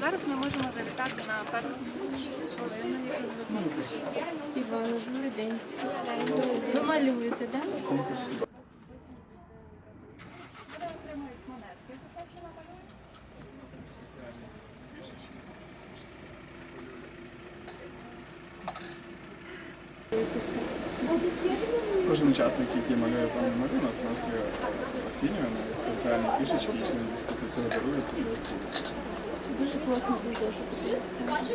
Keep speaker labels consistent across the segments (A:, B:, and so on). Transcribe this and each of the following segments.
A: Зараз ми можемо завітати на першу хвилину.
B: Івана, добрий день. Ви малюєте, так?
A: Вони отримують монетки за те, що намалюють.
C: Кожен учасник, який малює певний малюнок, у нас є оцінювання, є спеціальні фішечки, які після цього даруються і оцінюються.
B: Дуже класно дуже що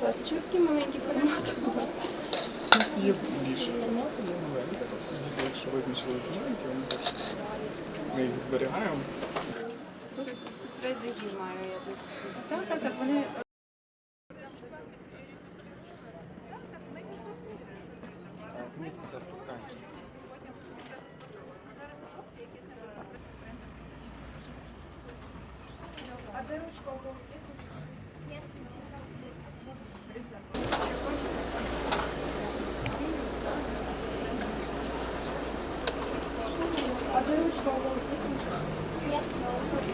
B: Клас, чого такі маленькі формати у вас?
C: У нас є більше формату, є маленькі. Тобто, Якщо визначили ці маленькі, вони теж ми їх зберігаємо.
B: Тут загін маю я десь.
A: Так, так, так. Вони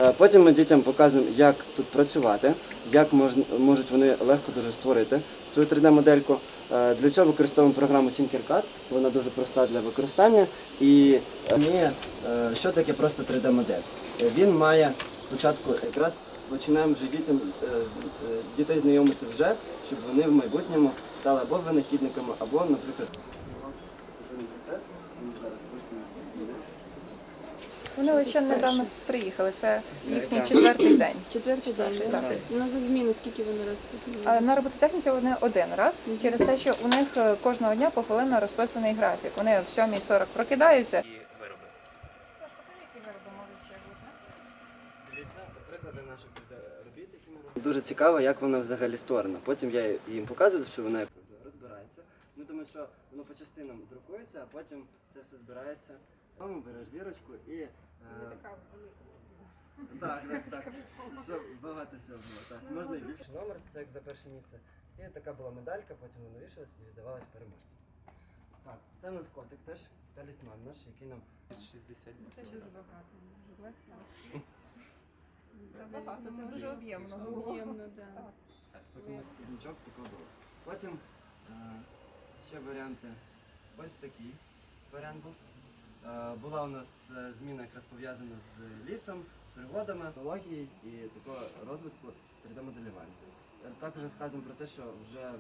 D: Е, Потім ми дітям показуємо, як тут працювати, як можуть вони легко дуже створити свою 3D-модельку. Е, Для цього використовуємо програму Tinkercad, вона дуже проста для використання. І е, що таке просто 3D-модель. Е, Він має спочатку якраз починаємо вже дітям е, е, дітей знайомити вже, щоб вони в майбутньому стали або винахідниками, або, наприклад.
A: Вони лише недавно приїхали. Це їхній четвертий день.
B: Четвертий день,
A: Так.
B: так? На за зміну скільки вони ростуть?
A: А На робототехніці вони один раз через те, що у них е, кожного дня похвилинно розписаний графік. Вони в 7.40 прокидаються.
D: Дуже цікаво, як вона взагалі створена. Потім я їм показую, що вона розбирається. Ну тому що воно по частинам друкується, а потім це все збирається. Мама береш зірочку і. е, Так, так, так. Щоб багато всього було. Так, можна і більше. Номер це як за перше місце. І така була медалька, потім вона вішалась і віддавалась переможцям. Так, це у нас котик теж, талісман наш, який нам 60
A: Це дуже багато. Це багато, це дуже об'ємно.
B: Об'ємно, так.
D: Значок такого було. Потім е, ще варіанти. Ось такий варіант був. Е, була у нас е, зміна якраз пов'язана з лісом, з пригодами, технології і такого розвитку 3D-моделювання. Е, Також розказуємо про те, що вже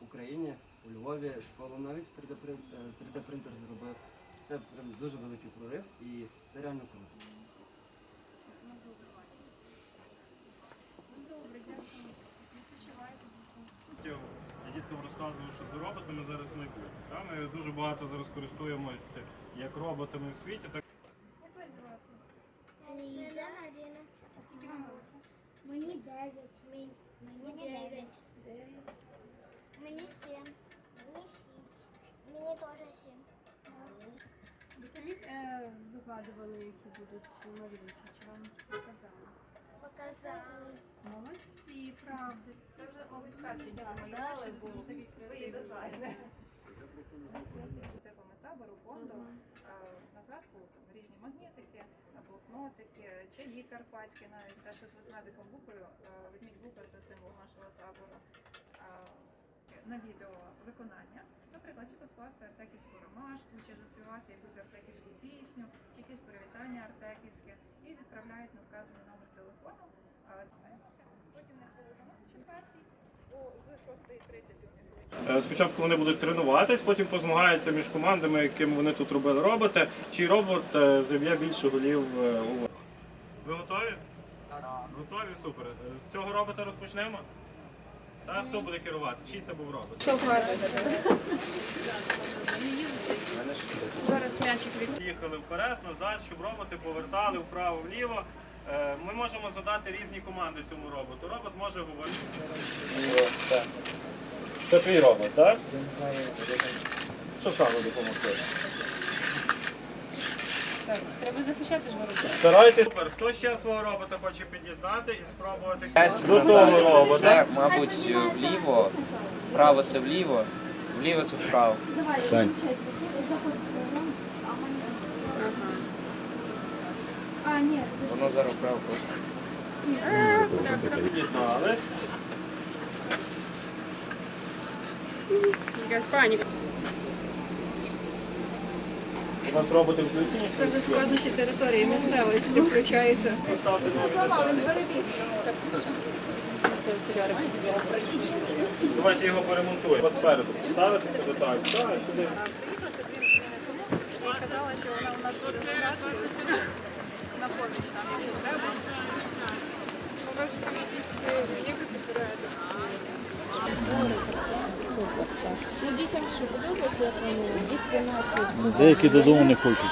D: в Україні, у Львові, школу навіть з 3D принтер зробив. Це прям дуже великий прорив і це реально круто.
E: Я що з роботами зараз майбутнє. Та? Ми дуже багато зараз користуємося як роботами в світі, так
F: Ліза Аріна. А скільки вам років? Мені дев'ять. Мені, мені дев'ять. Мені сім. Мені шість. Мені теж сім.
B: Ви самі е, вигадували, які будуть малюнки, чи вам показали?
F: Показали.
B: Молодці, правда.
A: Це вже, мабуть, старші діти малювали, бо свої дизайни. Типами табору, фонду, на згадку різні магнітики, блокнотики, чаї карпатські, навіть те, що з ведмедиком букою. Ведмідь бука це символ нашого табору. На відео виконання, наприклад, чи то скласти артеківську ромашку, чи заспівати якусь артеківську пісню, чи якесь привітання артеківське, і відправляють на вказаний номер телефону. А, Потім на четвертій, о, з 6.30 у них
E: Е, Спочатку вони будуть тренуватись, потім позмагаються між командами, яким вони тут робили роботи. Чий робот е, заб'є більше голів е, у вас. Ви готові? Готові, супер. Е, З цього робота розпочнемо? Так, хто буде керувати? Чий це був робот?
A: Зараз м'ячик від
E: Їхали вперед, назад, щоб роботи повертали вправо, вліво. Е, Ми можемо задати різні команди цьому роботу. Робот може говорити. Це твій робот, так? Що саме допомогти?
B: Так, треба захищати ж виробництво.
E: Старайтесь. Супер. Хто ще свого робота хоче під'єднати і спробувати до того робота?
G: Це, мабуть, вліво, вправо це вліво, вліво це вправо.
B: А, ні, це
G: Воно зараз вправо просто.
E: Під'єднали.
B: якась паніка.
E: У вас роботи включені?
A: Це вже складнощі території місцевості включаються.
E: Поставте нові деталі. Давайте його поремонтуємо. От спереду поставити це деталь. Так, сюди.
A: Приїхала це дві і казала, що вона у нас буде лежати на поміч нам, якщо треба.
B: Може, там якісь як підбираєте Ну, дітям що подобається, як вони дітки наші.
H: Деякі додому не хочуть.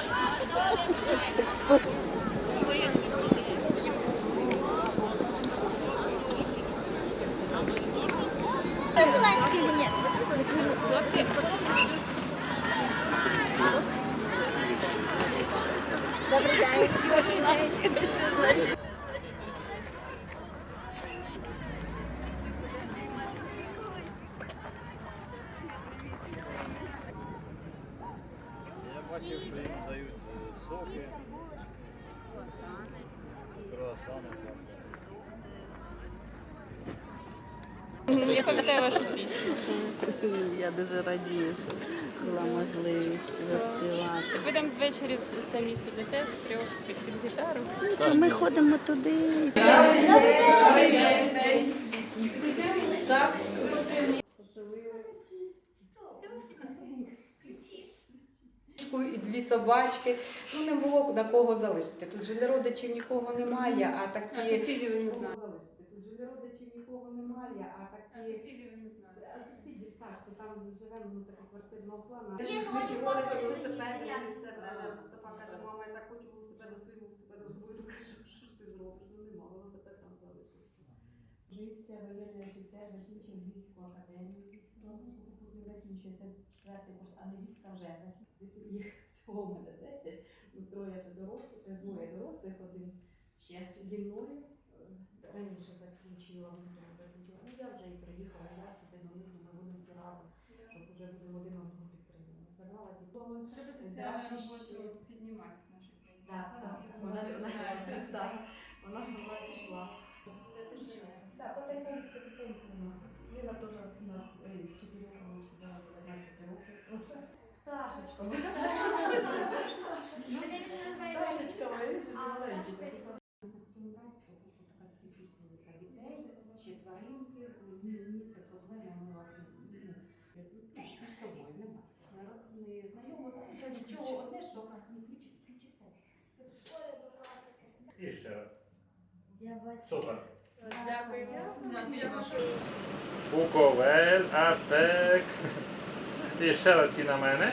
H: бачив, що їм дають соки, круасани.
B: Я пам'ятаю вашу пісню.
I: Я дуже радію, що Була можливість заспівати.
B: Ви там ввечері самі сидите втрьох під під гітару.
I: Що ми ходимо туди.
J: Кішку і дві собачки. Ну не було на кого залишити. Тут же не родичів нікого немає, а такі
B: А сусідів не
J: залишити. Тут же не родичів нікого немає, а такі.
B: А сусідів ви не знаєте.
J: Так, то там живемо ну, таки квартирного плану.
F: Ні,
J: Ми
F: сьогодні
J: велосипеди,
F: виїдемо,
J: все
F: було.
J: Мустафа каже, мама, я так хочу велосипед за своїм велосипедом собою. Думаю, що, ж ти зробиш? Ну нема, велосипед там залишився. Жився воєнний офіцер, закінчив Львівську академію військову, сухопутний закінчує. Це четвертий курс, а невістка вже. Їх всього мене 10, ну троє вже дорослих, е, двоє дорослих, один ще зі мною. Е, Раніше закінчила, Забрала дітей.
B: Треба соціальну роботу піднімати в нашій країні.
J: Так, так, вона вона- так, вона вона пішла. Так, потихеньку, потихеньку. Ліна теж у нас е, з 4 років, до 11 років. Пташечка. Пташечка, ви Одне, що не.
E: І ще раз.
F: Я бачу.
E: Супер.
J: Дякую.
E: Буковель, Артек. І ще раз і на мене.